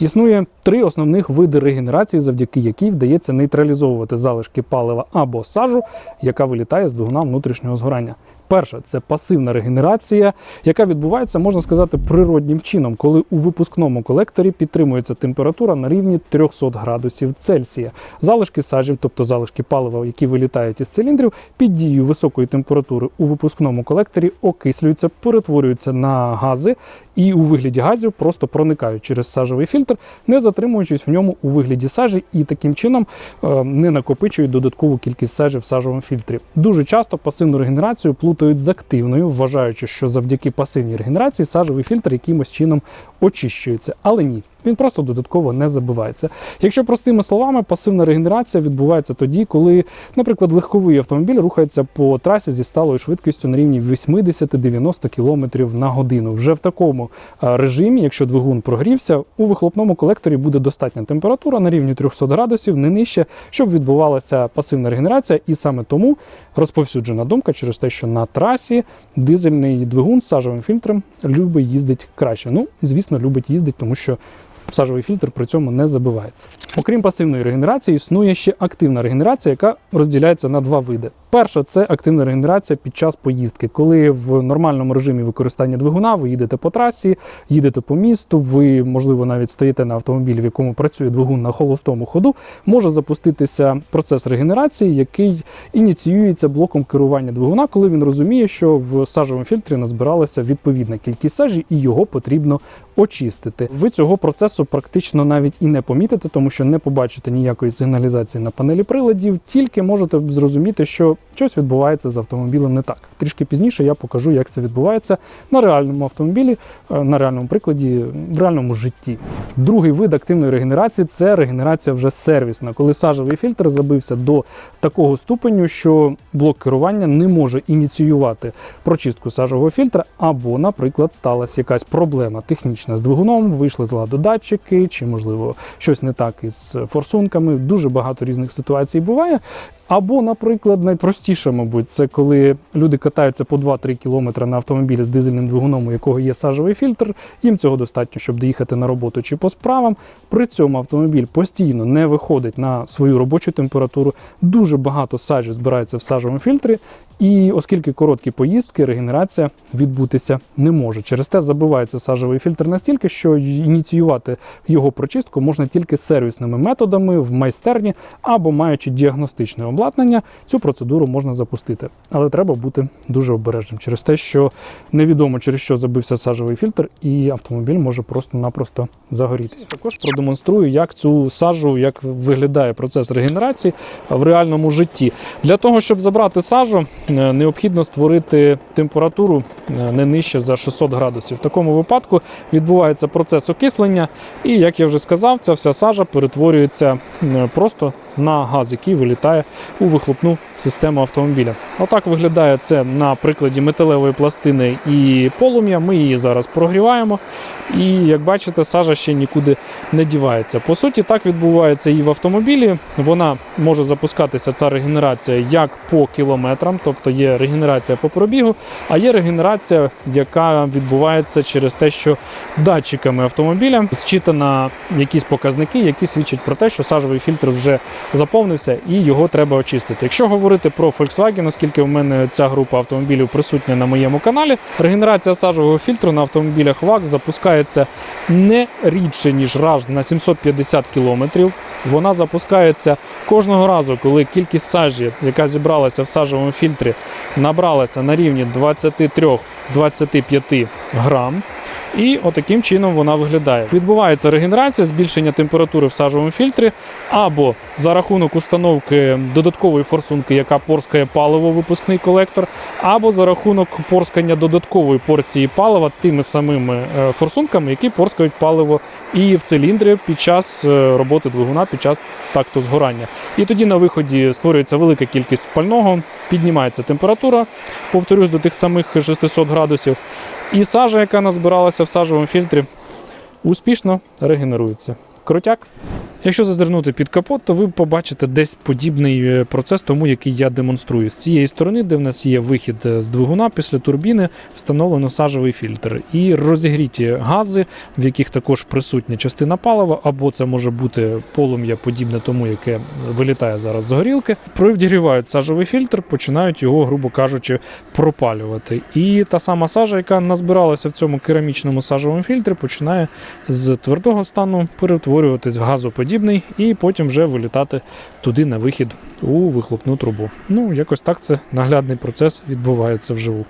Існує три основних види регенерації, завдяки якій вдається нейтралізовувати залишки палива або сажу, яка вилітає з двигуна внутрішнього згорання. Перша це пасивна регенерація, яка відбувається, можна сказати, природнім чином, коли у випускному колекторі підтримується температура на рівні 300 градусів Цельсія. Залишки сажів, тобто залишки палива, які вилітають із циліндрів, під дією високої температури у випускному колекторі окислюються, перетворюються на гази і у вигляді газів просто проникають через сажовий фільтр, не затримуючись в ньому у вигляді сажі, і таким чином е, не накопичують додаткову кількість сажі в сажовому фільтрі. Дуже часто пасивну регенерацію плутають з активною, вважаючи, що завдяки пасивній регенерації сажовий фільтр якимось чином очищується. Але ні, він просто додатково не забивається. Якщо простими словами, пасивна регенерація відбувається тоді, коли, наприклад, легковий автомобіль рухається по трасі зі сталою швидкістю на рівні 80-90 км на годину. Вже в такому е, режимі, якщо двигун прогрівся, у вихлопному колекторі буде достатня температура на рівні 300 градусів, не нижче, щоб відбувалася пасивна регенерація, і саме тому розповсюджена думка через те, що на трасі дизельний двигун з сажовим фільтром любить їздить краще. Ну, звісно, любить їздить, тому що сажовий фільтр при цьому не забивається. Окрім пасивної регенерації, існує ще активна регенерація, яка розділяється на два види. Перша це активна регенерація під час поїздки, коли в нормальному режимі використання двигуна ви їдете по трасі, їдете по місту, ви, можливо, навіть стоїте на автомобілі, в якому працює двигун на холостому ходу, може запуститися процес регенерації, який ініціюється блоком керування двигуна, коли він розуміє, що в сажовому фільтрі назбиралася відповідна кількість сажі, і його потрібно очистити. Ви цього процесу практично навіть і не помітите, тому що не побачите ніякої сигналізації на панелі приладів, тільки можете зрозуміти, що щось відбувається з автомобілем не так. Трішки пізніше я покажу, як це відбувається на реальному автомобілі, е, на реальному прикладі, в реальному житті. Другий вид активної регенерації це регенерація вже сервісна, коли сажовий фільтр забився до такого ступеню, що блок керування не може ініціювати прочистку сажового фільтра, або, наприклад, сталася якась проблема технічна з двигуном, вийшли з ладу датчики, чи, можливо, щось не так із форсунками. Дуже багато різних ситуацій буває. Або, наприклад, найпростіше, мабуть, це коли люди катаються по 2-3 кілометри на автомобілі з дизельним двигуном, у якого є сажовий фільтр. Їм цього достатньо, щоб доїхати на роботу чи по справам. При цьому автомобіль постійно не виходить на свою робочу температуру. Дуже багато сажі збирається в сажовому фільтрі. І оскільки короткі поїздки, регенерація відбутися не може. Через те забивається сажовий фільтр настільки, що ініціювати його прочистку можна тільки сервісними методами в майстерні або маючи діагностичне обладнання, цю процедуру можна запустити. Але треба бути дуже обережним через те, що невідомо через що забився сажовий фільтр, і автомобіль може просто-напросто загорітись. Також продемонструю, як цю сажу, як виглядає процес регенерації в реальному житті. Для того, щоб забрати сажу, необхідно створити температуру е, не нижче за 600 градусів. В такому випадку відбувається процес окислення, і як я вже сказав, ця вся сажа перетворюється е, просто на газ, який вилітає у вихлопну систему автомобіля. Отак виглядає це на прикладі металевої пластини і полум'я. Ми її зараз прогріваємо. І як бачите, сажа ще нікуди не дівається. По суті, так відбувається і в автомобілі. Вона може запускатися, ця регенерація як по кілометрам, тобто є регенерація по пробігу, а є регенерація, яка відбувається через те, що датчиками автомобіля зчитано якісь показники, які свідчать про те, що сажовий фільтр вже заповнився і його треба очистити. Якщо говорити про Volkswagen, оскільки в мене ця група автомобілів присутня на моєму каналі, регенерація сажового фільтру на автомобілях ВАК запускається не рідше ніж раз на 750 кілометрів. Вона запускається кожного разу, коли кількість сажі, яка зібралася в сажовому фільтрі, набралася на рівні 23-25 грам. І отаким чином вона виглядає. Відбувається регенерація, збільшення температури в сажовому фільтрі, або за рахунок установки додаткової форсунки, яка порскає паливо випускний колектор, або за рахунок порскання додаткової порції палива тими самими е, форсунками, які порскають паливо і в циліндрі під час е, роботи двигуна, під час такту згорання. І тоді на виході створюється велика кількість пального, піднімається температура, повторюсь, до тих самих 600 градусів. І сажа, яка назбиралася в сажовому фільтрі, успішно регенерується. Крутяк. Якщо зазирнути під капот, то ви побачите десь подібний е, процес тому, який я демонструю. З цієї сторони, де в нас є вихід е, з двигуна після турбіни, встановлено сажовий фільтр і розігріті гази, в яких також присутня частина палива, або це може бути полум'я подібне тому, яке вилітає зараз з горілки. Провідігрівають сажовий фільтр, починають його, грубо кажучи, пропалювати. І та сама сажа, яка назбиралася в цьому керамічному сажовому фільтрі, починає з твердого стану перетворюватись в газоподібний і потім вже вилітати туди на вихід у вихлопну трубу. Ну, якось так це наглядний процес відбувається вживу.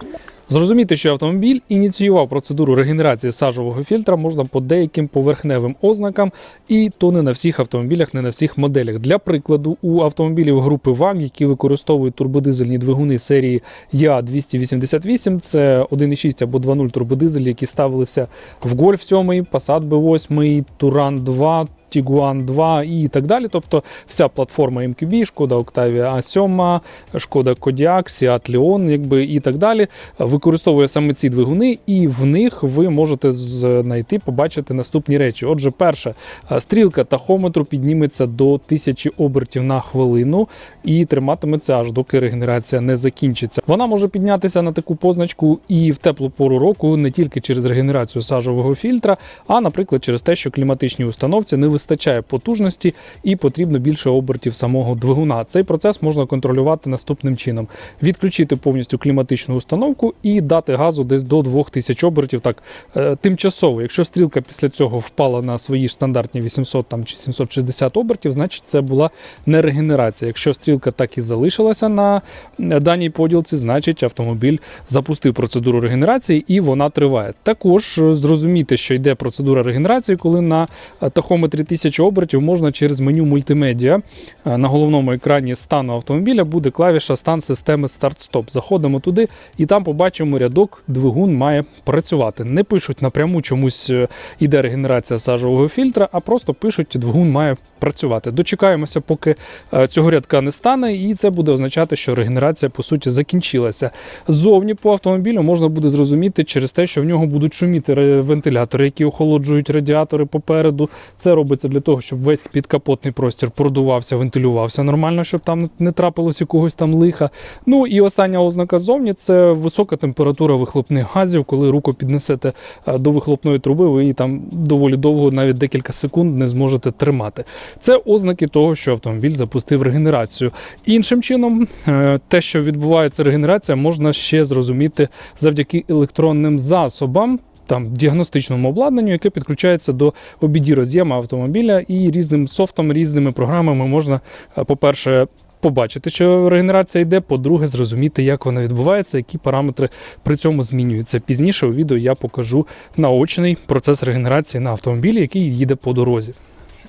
Зрозуміти, що автомобіль ініціював процедуру регенерації сажового фільтра можна по деяким поверхневим ознакам, і то не на всіх автомобілях, не на всіх моделях. Для прикладу, у автомобілів групи ВАГ, які використовують турбодизельні двигуни серії ЯА-288, це 1,6 або 2.0 турбодизелі, які ставилися в Golf 7, Passat B8, Туран 2. Tiguan 2 і так далі. Тобто вся платформа MQB, Шкода Octavia A7, Шкода Kodiaq, Seat Leon, якби і так далі, використовує саме ці двигуни, і в них ви можете знайти, побачити наступні речі. Отже, перше, стрілка тахометру підніметься до 1000 обертів на хвилину і триматиметься аж доки регенерація не закінчиться. Вона може піднятися на таку позначку і в теплу пору року не тільки через регенерацію сажового фільтра, а, наприклад, через те, що кліматичній установці не вистачає потужності і потрібно більше обертів самого двигуна. Цей процес можна контролювати наступним чином: відключити повністю кліматичну установку і дати газу десь до 2000 обертів. Так е, тимчасово, якщо стрілка після цього впала на свої ж стандартні 800 там чи 760 обертів, значить це була не регенерація. Якщо стрілка так і залишилася на е, даній поділці, значить автомобіль запустив процедуру регенерації і вона триває. Також е, зрозуміти, що йде процедура регенерації, коли на тахометрі 1000 обертів можна через меню мультимедіа е, на головному екрані стану автомобіля буде клавіша стан системи старт-стоп. Заходимо туди і там побачимо рядок, двигун має працювати. Не пишуть напряму чомусь е, іде регенерація сажового фільтра, а просто пишуть, двигун має працювати. Дочекаємося, поки е, цього рядка не стане, і це буде означати, що регенерація по суті закінчилася. Ззовні по автомобілю можна буде зрозуміти через те, що в нього будуть шуміти вентилятори, які охолоджують радіатори попереду. Це робиться для того, щоб весь підкапотний простір продувався, вентилювався нормально, щоб там не трапилось якогось там лиха. Ну і остання ознака ззовні це висока температура вихлопних газів. Коли руку піднесете е, до вихлопної труби, ви її там доволі довго, навіть декілька секунд, не зможете тримати. Це ознаки того, що автомобіль запустив регенерацію. Іншим чином, е, те, що відбувається регенерація, можна ще зрозуміти завдяки електронним засобам. Там діагностичному обладнанню, яке підключається до обіді роз'єма автомобіля, і різним софтом, різними програмами можна, е, по-перше, побачити, що регенерація йде. По-друге, зрозуміти, як вона відбувається, які параметри при цьому змінюються. Пізніше у відео я покажу наочний процес регенерації на автомобілі, який їде по дорозі.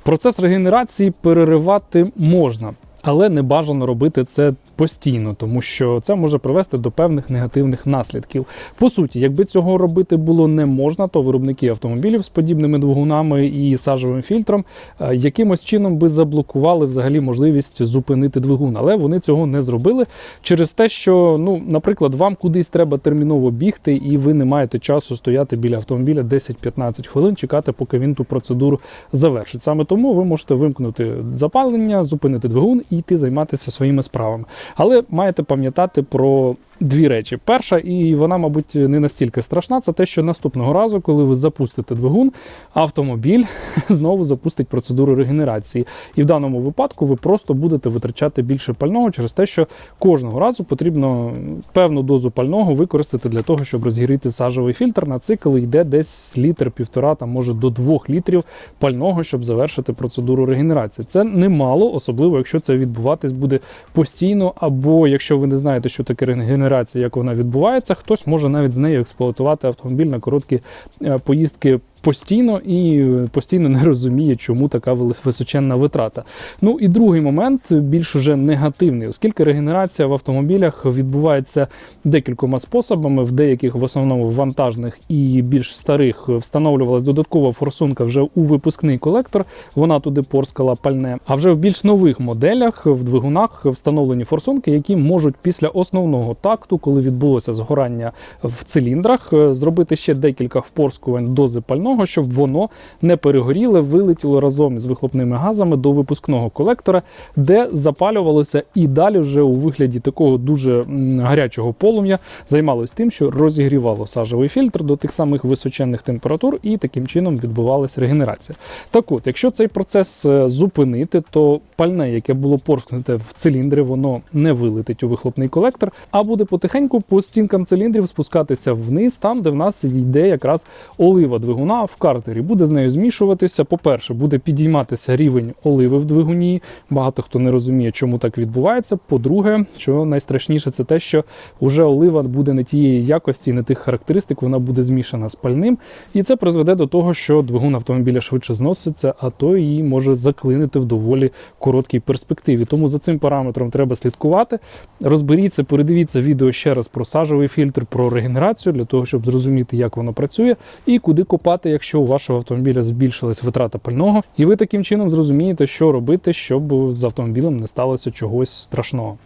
Процес регенерації переривати можна, але не бажано робити це постійно, тому що це може привести до певних негативних наслідків. По суті, якби цього робити було не можна, то виробники автомобілів з подібними двигунами і сажовим фільтром е, якимось чином би заблокували взагалі можливість зупинити двигун. Але вони цього не зробили через те, що, ну, наприклад, вам кудись треба терміново бігти, і ви не маєте часу стояти біля автомобіля 10-15 хвилин, чекати, поки він ту процедуру завершить. Саме тому ви можете вимкнути запалення, зупинити двигун йти займатися своїми справами. Але маєте пам'ятати про дві речі. Перша, і вона, мабуть, не настільки страшна, це те, що наступного разу, коли ви запустите двигун, автомобіль знову запустить процедуру регенерації. І в даному випадку ви просто будете витрачати більше пального через те, що кожного разу потрібно певну дозу пального використати для того, щоб розгірити сажовий фільтр. На цикл йде десь літр, півтора, там може до двох літрів пального, щоб завершити процедуру регенерації. Це немало, особливо якщо це відбуватись буде постійно, або якщо ви не знаєте, що таке регенерація, як вона відбувається, хтось може навіть з нею експлуатувати автомобіль на короткі е, поїздки. Постійно і постійно не розуміє, чому така височенна витрата. Ну і другий момент більш уже негативний, оскільки регенерація в автомобілях відбувається декількома способами. В деяких, в основному вантажних і більш старих, встановлювалась додаткова форсунка вже у випускний колектор. Вона туди порскала пальне. А вже в більш нових моделях в двигунах встановлені форсунки, які можуть після основного такту, коли відбулося згорання в циліндрах, зробити ще декілька впорскувань дози пального пального, щоб воно не перегоріло, вилетіло разом із вихлопними газами до випускного колектора, де запалювалося і далі вже у вигляді такого дуже гарячого полум'я займалось тим, що розігрівало сажовий фільтр до тих самих височенних температур, і таким чином відбувалася регенерація. Так от, якщо цей процес е, зупинити, то пальне, яке було порскнуте в циліндри, воно не вилетить у вихлопний колектор, а буде потихеньку по стінкам циліндрів спускатися вниз, там, де в нас йде якраз олива двигуна в картері. Буде з нею змішуватися. По-перше, буде підійматися рівень оливи в двигуні. Багато хто не розуміє, чому так відбувається. По-друге, що найстрашніше, це те, що вже олива буде не тієї якості, не тих характеристик, вона буде змішана з пальним, і це призведе до того, що двигун автомобіля швидше зноситься, а то її може заклинити в доволі короткій перспективі. Тому за цим параметром треба слідкувати. Розберіться, передивіться відео ще раз про сажовий фільтр, про регенерацію для того, щоб зрозуміти, як воно працює, і куди копати, якщо у вашого автомобіля збільшилась витрата пального, і ви таким чином зрозумієте, що робити, щоб з автомобілем не сталося чогось страшного.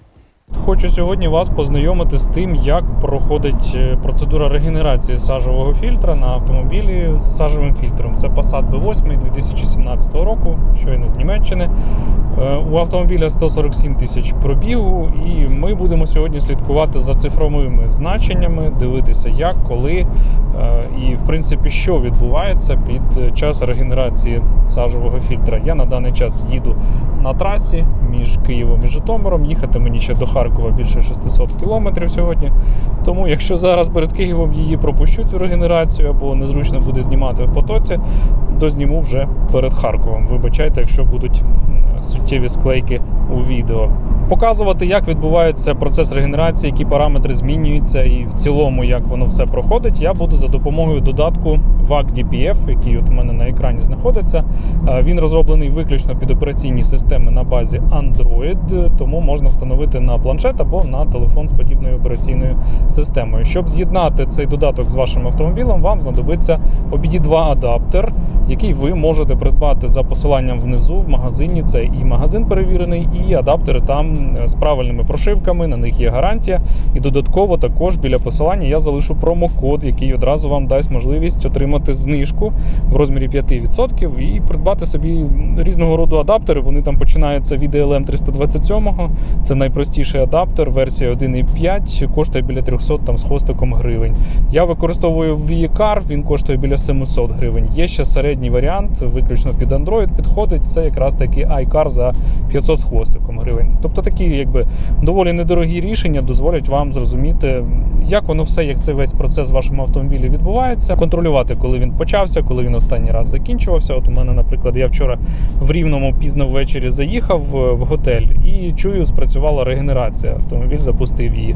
Хочу сьогодні вас познайомити з тим, як проходить е, процедура регенерації сажового фільтра на автомобілі з сажовим фільтром. Це Passat B8 2017 року, щойно з Німеччини. Е, У автомобіля 147 тисяч пробігу, і ми будемо сьогодні слідкувати за цифровими значеннями, дивитися, як, коли е, і в принципі, що відбувається під час регенерації сажового фільтра. Я на даний час їду на трасі між Києвом і Житомиром. Їхати мені ще до Харкова більше 600 кілометрів сьогодні. Тому, якщо зараз перед Києвом її пропущу цю регенерацію або незручно буде знімати в потоці, то зніму вже перед Харковом. Вибачайте, якщо будуть суттєві склейки у відео. Показувати, як відбувається процес регенерації, які параметри змінюються, і в цілому, як воно все проходить, я буду за допомогою додатку VAC DPF, який от у мене на екрані знаходиться. Е, Він розроблений виключно під операційні системи на базі Android, тому можна встановити на планшет або на телефон з подібною операційною системою. Щоб з'єднати цей додаток з вашим автомобілем, вам знадобиться OBD2 адаптер, який ви можете придбати за посиланням внизу в магазині. Це і магазин перевірений, і адаптери там е, з правильними прошивками. На них є гарантія. І додатково також біля посилання я залишу промокод, який одразу вам дасть можливість отримати знижку в розмірі 5% і придбати собі різного роду адаптери. Вони там починаються від LM 327. Це найпростіший адаптер, версія 1.5, коштує біля 300 там з хвостиком гривень. Я використовую VCAR, він коштує біля 700 гривень. Є ще середній варіант, виключно під Android підходить. Це якраз таки iCar за 500 з хвостиком гривень. Тобто такі, якби доволі недорогі рішення дозволять вам зрозуміти, як воно все, як цей весь процес в вашому автомобілі відбувається, контролювати, коли він почався, коли він останній раз закінчувався. От у мене, наприклад, я вчора в рівному пізно ввечері заїхав в готель і чую, спрацювала регенерація. Автомобіль запустив її.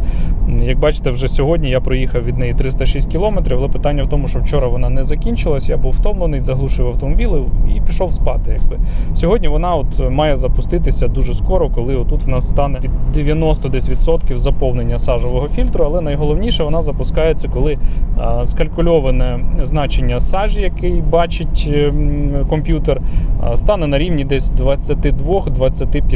Як бачите, вже сьогодні я проїхав від неї 306 кілометрів, але питання в тому, що вчора вона не закінчилась. Я був втомлений, заглушив автомобіль і пішов спати. Якби сьогодні вона от має запуститися дуже скоро, коли отут в нас стане під 90 десь відсотків заповнення сажового фільтру. Але найголовніше вона запускається, коли а, скалькульоване значення сажі, який бачить ем, комп'ютер, стане на рівні десь 22-25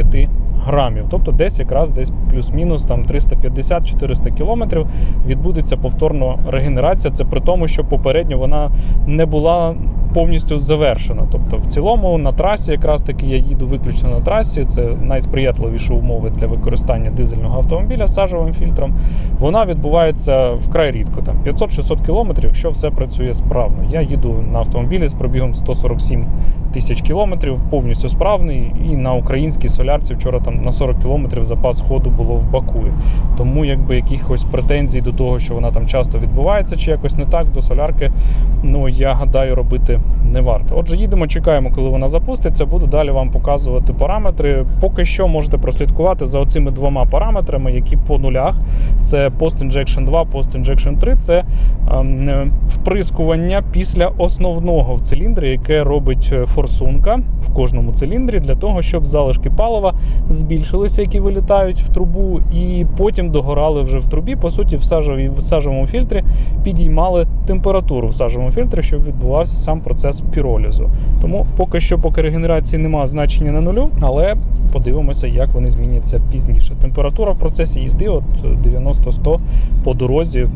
грамів. Тобто десь якраз десь плюс-мінус там 350-400 кілометрів відбудеться повторно регенерація. Це при тому, що попередньо вона не була повністю завершена. Тобто, в цілому на трасі, якраз таки я їду виключно на трасі. Це найсприятливіші умови для використання дизельного автомобіля з сажовим фільтром. Вона відбувається вкрай рідко, там 500-600 кілометрів, якщо все працює справно. Я їду на автомобілі з пробігом 147 тисяч кілометрів, повністю справний. І на українській солярці вчора там на 40 кілометрів запас ходу було в Баку. Тому якби якихось претензій до того, що вона там часто відбувається, чи якось не так до солярки, ну я гадаю, робити не варто. Отже, їдемо, чекаємо, коли вона запуститься. Буду далі вам показувати параметри. Поки що можете прослідкувати за оцими двома параметрами, які по нулях. Це Post Injection 2, Post Injection 3. Це ем, вприскування після основного в циліндрі, яке робить е, Force форсунка в кожному циліндрі для того, щоб залишки палива збільшилися, які вилітають в трубу, і потім догорали вже в трубі. По суті, в сажовій в сажовому фільтрі підіймали температуру в сажовому фільтрі, щоб відбувався сам процес піролізу. Тому поки що, поки регенерації немає значення на нулю, але подивимося, як вони зміняться пізніше. Температура в процесі їзди от 90-100 по дорозі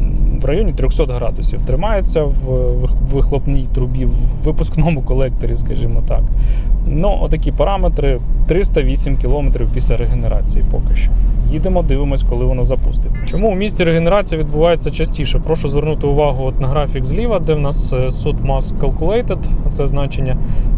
в районі 300 градусів тримається в вихлопній трубі, в випускному колекторі, скажімо так. Ну, отакі параметри 308 км після регенерації поки що. Їдемо, дивимось, коли воно запуститься. Чому у місті регенерація відбувається частіше? Прошу звернути увагу от на графік зліва, де в нас суд Sud Mass Calculated, це значення.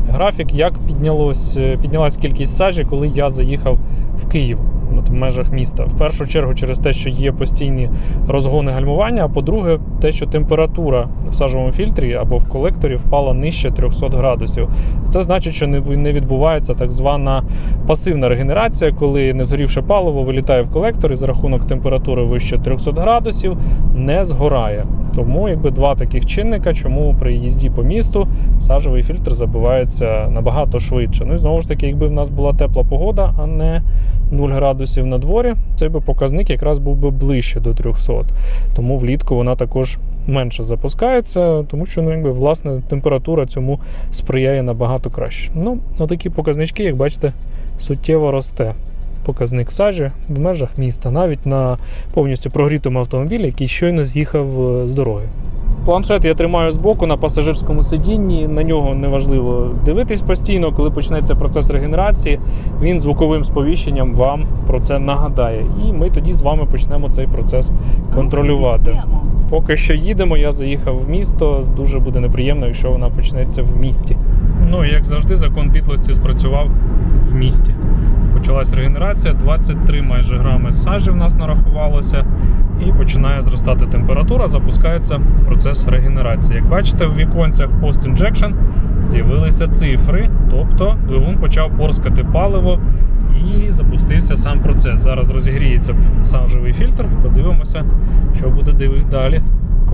Графік, як піднялось, е, піднялась кількість сажі, коли я заїхав в Київ. От в межах міста. В першу чергу через те, що є постійні розгони гальмування, а по-друге, те, що температура в сажовому фільтрі або в колекторі впала нижче 300 градусів. Це значить, що не відбувається так звана пасивна регенерація, коли не згорівше паливо вилітає в колектор і за рахунок температури вище 300 градусів не згорає. Тому якби два таких чинника, чому при їзді по місту сажовий фільтр забивається набагато швидше. Ну і знову ж таки, якби в нас була тепла погода, а не 0 градусів на дворі, цей би показник якраз був би ближче до 300. Тому влітку вона також менше запускається, тому що ну, якби, власне температура цьому сприяє набагато краще. Ну, отакі показнички, як бачите, суттєво росте. Показник сажі в межах міста, навіть на повністю прогрітому автомобілі, який щойно з'їхав е, з дороги. Планшет я тримаю збоку на пасажирському сидінні. На нього неважливо дивитись постійно. Коли почнеться процес регенерації, він звуковим сповіщенням вам про це нагадає. І ми тоді з вами почнемо цей процес контролювати. Поки що їдемо, я заїхав в місто. Дуже буде неприємно, якщо вона почнеться в місті. Ну як завжди, закон підлості спрацював в місті. Почалась регенерація, 23 майже грами сажі в нас нарахувалося, і починає зростати температура, запускається процес регенерації. Як бачите, в віконцях post-injection з'явилися цифри, тобто двигун почав порскати паливо і запустився сам процес. Зараз розігріється сажевий фільтр. Подивимося, що буде далі.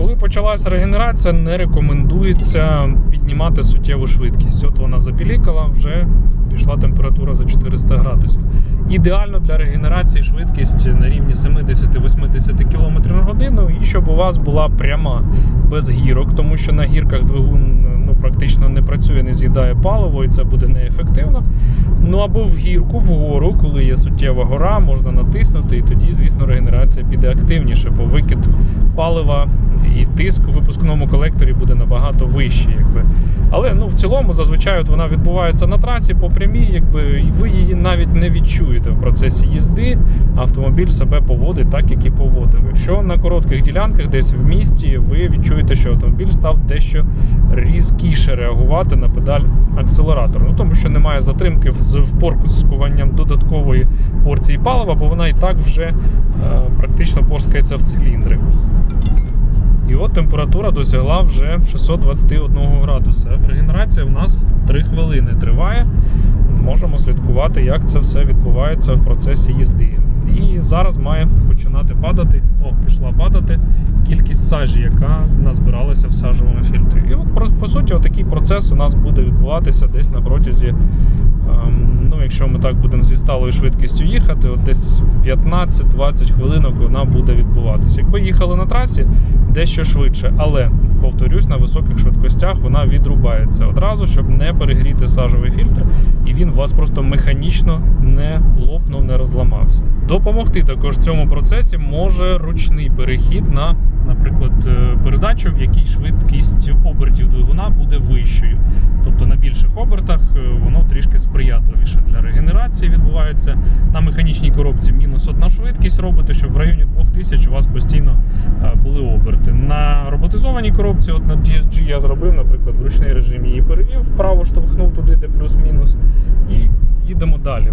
Коли почалася регенерація, не рекомендується піднімати суттєву швидкість. От вона запілікала, вже пішла температура за 400 градусів. Ідеально для регенерації швидкість на рівні 70-80 км на годину, і щоб у вас була пряма без гірок, тому що на гірках двигун ну, практично не працює, не з'їдає паливо, і це буде неефективно. Ну або в гірку, вгору, коли є суттєва гора, можна натиснути, і тоді, звісно, регенерація піде активніше, бо викид палива і тиск у випускному колекторі буде набагато вищий. Якби. Але ну, в цілому зазвичай от вона відбувається на трасі по прямій, якби, і ви її навіть не відчуєте в процесі їзди. Автомобіль себе поводить так, як і поводив. Якщо на коротких ділянках, десь в місті, ви відчуєте, що автомобіль став дещо різкіше реагувати на педаль акселератору. Ну тому що немає затримки з впорскуванням додаткової порції палива, бо вона і так вже е, практично порскається в циліндри. І от температура досягла вже 621 градуса. Регенерація в нас 3 хвилини триває. Можемо слідкувати, як це все відбувається в процесі їзди. І зараз має починати падати. О, пішла падати кількість сажі, яка назбиралася в сажовому фільтрі. І от по- суті, отакий процес у нас буде відбуватися десь на протязі. ем, Ну, якщо ми так будемо зі сталою швидкістю їхати, от десь 15-20 хвилинок вона буде відбуватися. Якби їхали на трасі, дещо швидше, але повторюсь, на високих швидкостях вона відрубається одразу, щоб не перегріти сажовий фільтр, і він у вас просто механічно не лопнув, не розламався. Допомогти також в цьому процесі може ручний перехід на, наприклад, е, передачу, в якій швидкість обертів двигуна буде вищою. Тобто на більших обертах е, воно трішки сприятливіше для регенерації відбувається. На механічній коробці мінус одна швидкість робите, щоб в районі 2000 у вас постійно е, були оберти. На коробці, от на DSG я зробив, наприклад, в ручний режим її перевів, вправо штовхнув туди, де плюс-мінус, і їдемо далі.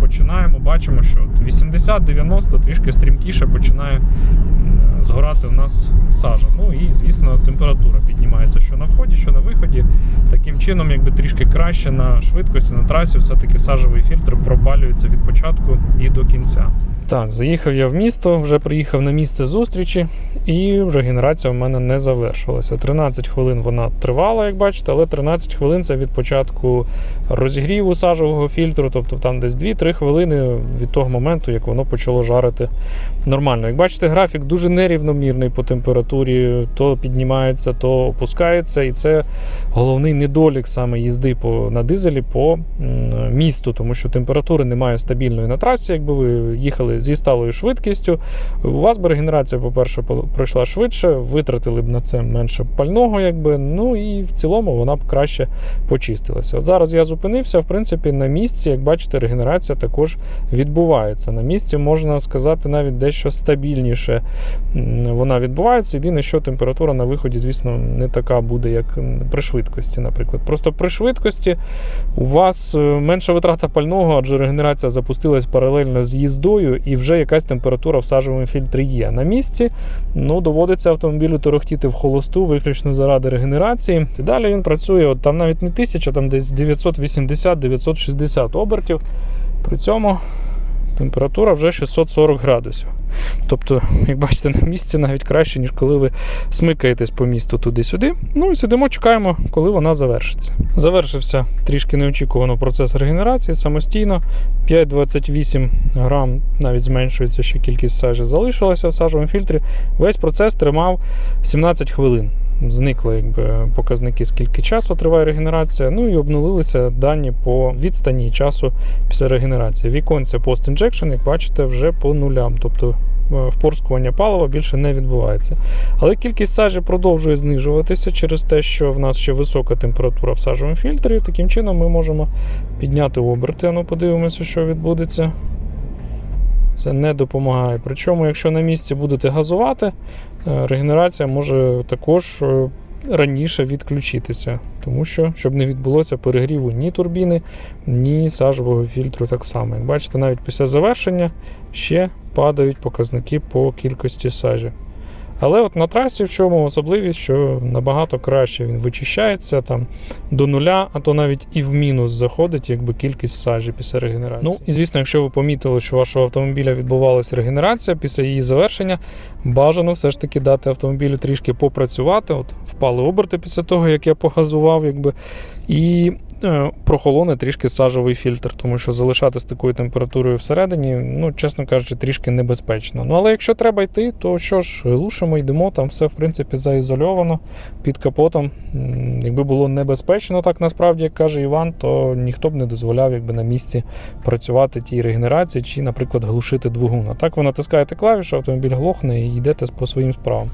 Починаємо, бачимо, що 80-90 трішки стрімкіше починає згорати у нас сажа. Ну і, звісно, температура піднімається що на вході, що на виході. Таким чином, якби трішки краще на швидкості, на трасі, все-таки сажевий фільтр пропалюється від початку і до кінця. Так, заїхав я в місто, вже приїхав на місце зустрічі, і вже генерація в мене не завершилася. 13 хвилин вона тривала, як бачите, але 13 хвилин це від початку розігріву сажового фільтру, тобто там десь 2-3 хвилини від того моменту, як воно почало жарити нормально. Як бачите, графік дуже нерівномірний по температурі, то піднімається, то опускається, і це головний недолік саме їзди по, на дизелі по місту, тому що температури немає стабільної на трасі, якби ви їхали зі сталою швидкістю. У вас би регенерація, по-перше, пройшла швидше, витратили б на це менше пального, якби, ну і в цілому вона б краще почистилася. От зараз я зупинився, в принципі, на місці, як бачите, регенерація також відбувається. На місці можна сказати навіть дещо стабільніше вона відбувається. Єдине, що температура на виході, звісно, не така буде, як при швидкості, наприклад. Просто при швидкості у вас е, менша витрата пального, адже регенерація запустилась паралельно з їздою, і вже якась температура в сажовому фільтрі є. На місці ну, доводиться автомобілю торохтіти в холосту, виключно заради регенерації. І далі він працює, от там навіть не 1000, там десь 980-960 обертів. При цьому температура вже 640 градусів. Тобто, як бачите, на місці навіть краще, ніж коли ви смикаєтесь по місту туди-сюди. Ну і сидимо, чекаємо, коли вона завершиться. Завершився трішки неочікувано процес регенерації самостійно. 5,28 грам, навіть зменшується ще кількість сажі, залишилася в сажовому фільтрі. Весь процес тримав 17 хвилин. Зникли якби, показники, скільки часу триває регенерація. Ну і обнулилися дані по відстані часу після регенерації. Віконце post-injection, як бачите, вже по нулям. Тобто е, впорскування палива більше не відбувається. Але кількість сажі продовжує знижуватися через те, що в нас ще висока температура в сажовому фільтрі. Таким чином ми можемо підняти оберти. Ну, подивимося, що відбудеться. Це не допомагає. Причому, якщо на місці будете газувати, регенерація може також е, раніше відключитися, тому що щоб не відбулося перегріву ні турбіни, ні сажового фільтру так само. Як бачите, навіть після завершення ще падають показники по кількості сажі. Але от на трасі в чому особливість, що набагато краще він вичищається там до нуля, а то навіть і в мінус заходить, якби кількість сажі після регенерації. Ну і звісно, якщо ви помітили, що вашого автомобіля відбувалася регенерація після її завершення, бажано все ж таки дати автомобілю трішки попрацювати. От впали оберти після того, як я погазував, якби і. Е, Прохолоне трішки сажовий фільтр, тому що залишати з такою температурою всередині, ну, чесно кажучи, трішки небезпечно. Ну, але якщо треба йти, то що ж, глушимо, йдемо, там все в принципі заізольовано під капотом. Якби було небезпечно, так насправді, як каже Іван, то ніхто б не дозволяв якби, на місці працювати тій регенерації чи, наприклад, глушити двигун. А так ви натискаєте клавішу, автомобіль глохне і йдете по своїм справам.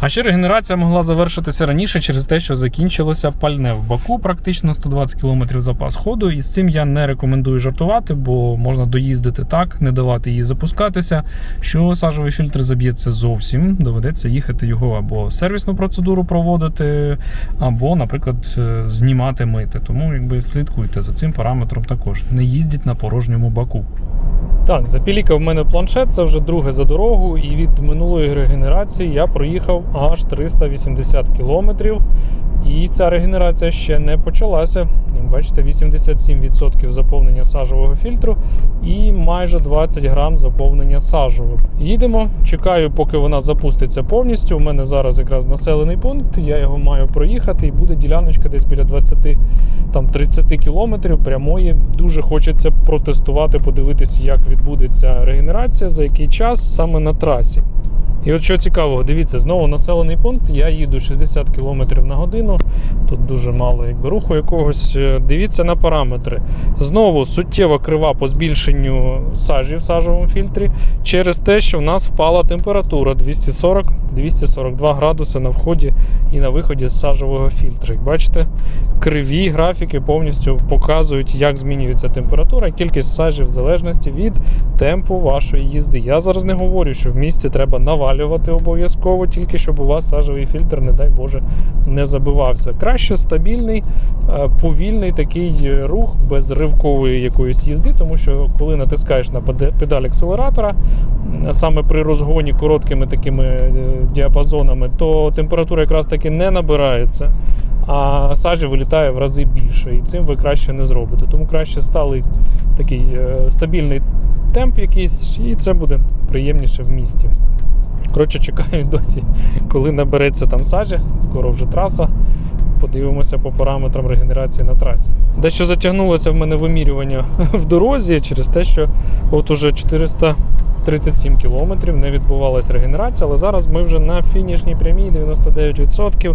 А ще регенерація могла завершитися раніше через те, що закінчилося пальне в баку, практично 120 км запас ходу. І з цим я не рекомендую жартувати, бо можна доїздити так, не давати їй запускатися. Що сажовий фільтр заб'ється зовсім, доведеться їхати його або сервісну процедуру проводити, або, наприклад, е, знімати мити. Тому якби слідкуйте за цим параметром також. Не їздіть на порожньому баку. Так, запілікав в мене планшет, це вже друге за дорогу, і від минулої регенерації я проїхав аж 380 кілометрів. І ця регенерація ще не почалася. Бачите, 87% заповнення сажового фільтру і майже 20 грам заповнення сажовим. Їдемо, чекаю, поки вона запуститься повністю. У мене зараз якраз населений пункт, я його маю проїхати, і буде діляночка десь біля 20 там 30 кілометрів прямої. Дуже хочеться протестувати, подивитися, як відбудеться регенерація, за який час саме на трасі. І от що цікавого, дивіться, знову населений пункт. Я їду 60 км на годину. Тут дуже мало якби, руху якогось. Е, Дивіться на параметри. Знову суттєва крива по збільшенню сажі в сажовому фільтрі через те, що в нас впала температура 240-242 градуси на вході і на виході з сажового фільтру. Як бачите, криві графіки повністю показують, як змінюється температура кількість сажі в залежності від темпу вашої їзди. Я зараз не говорю, що в місті треба навалювати обов'язково, тільки щоб у вас сажовий фільтр, не дай Боже, не забивався. Краще стабільний, е, повільний такий е, рух без ривкової якоїсь їзди, тому що коли натискаєш на педаль акселератора, саме при розгоні короткими такими е, діапазонами, то температура якраз таки не набирається. А сажі вилітає в рази більше, і цим ви краще не зробите. Тому краще сталий такий е, стабільний темп якийсь, і це буде приємніше в місті. Коротше, чекаю досі, коли набереться там сажі, скоро вже траса. Подивимося по параметрам регенерації на трасі. Дещо затягнулося в мене вимірювання в дорозі через те, що от уже 437 кілометрів не відбувалася регенерація, але зараз ми вже на фінішній прямій 99%,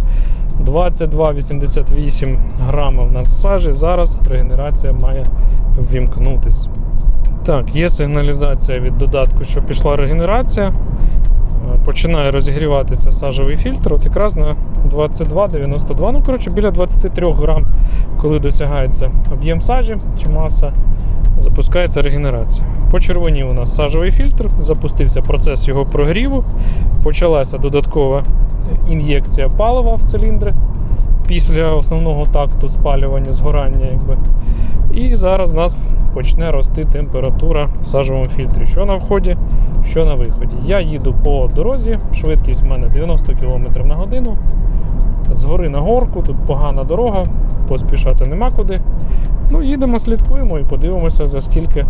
22,88 грама в нас сажі. Зараз регенерація має ввімкнутись. Так, є сигналізація від додатку, що пішла регенерація. Починає розігріватися сажевий фільтр. От якраз на 22,92. Ну, коротше, біля 23 грам, коли досягається об'єм сажі чи маса, запускається регенерація. По червоній у нас сажевий фільтр, запустився процес його прогріву, почалася додаткова ін'єкція палива в циліндри після основного такту спалювання, згорання. Якби. І зараз у нас почне рости температура в сажовому фільтрі. Що на вході, що на виході. Я їду по дорозі, швидкість в мене 90 км на годину. Згори на горку, тут погана дорога, поспішати нема куди. Ну, їдемо, слідкуємо і подивимося, за скільки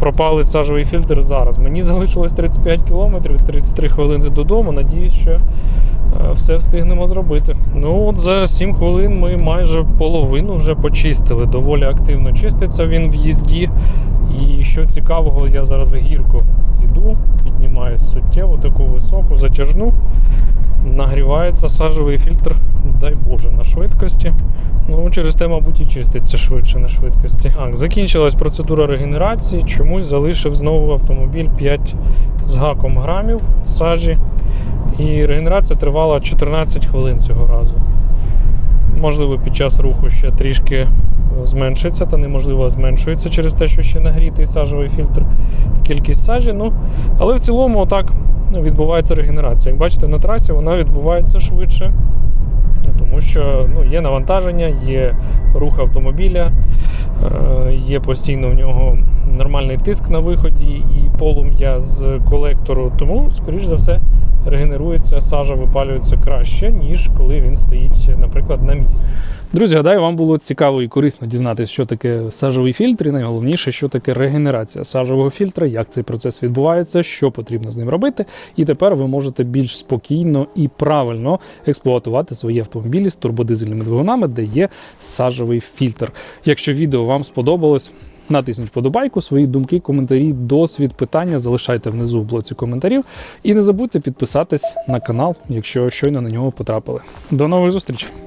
пропалить сажовий фільтр зараз. Мені залишилось 35 км, 33 хвилини додому. Надіюсь, що е, все встигнемо зробити. Ну, от за 7 хвилин ми майже половину вже почистили. Доволі активно чиститься він в їзді. І що цікавого, я зараз в гірку йду, піднімаюсь суттєво, таку високу, затяжну. Нагрівається сажовий фільтр, дай Боже, на швидкості. Ну, через те, мабуть, і чиститься швидше на швидкості. Так, закінчилась процедура регенерації. Чомусь залишив знову автомобіль 5 з гаком грамів сажі. І регенерація тривала 14 хвилин цього разу. Можливо, під час руху ще трішки зменшиться, та неможливо зменшується через те, що ще нагрітий сажовий фільтр, кількість сажі. Ну, але в цілому отак відбувається регенерація. Як бачите, на трасі вона відбувається швидше. Ну, Тому що ну, є навантаження, є рух автомобіля, е, є постійно в нього нормальний тиск на виході і полум'я з колектору. Тому, скоріш за все, регенерується, сажа випалюється краще, ніж коли він стоїть, наприклад, на місці. Друзі, гадаю, вам було цікаво і корисно дізнатися, що таке сажовий фільтр, і найголовніше, що таке регенерація сажового фільтра, як цей процес відбувається, що потрібно з ним робити. І тепер ви можете більш спокійно і правильно експлуатувати свої автомобілі з турбодизельними двигунами, де є сажовий фільтр. Якщо відео вам сподобалось, Натисніть вподобайку, свої думки, коментарі, досвід, питання залишайте внизу в блоці коментарів. І не забудьте підписатись на канал, якщо щойно на нього потрапили. До нових зустрічей!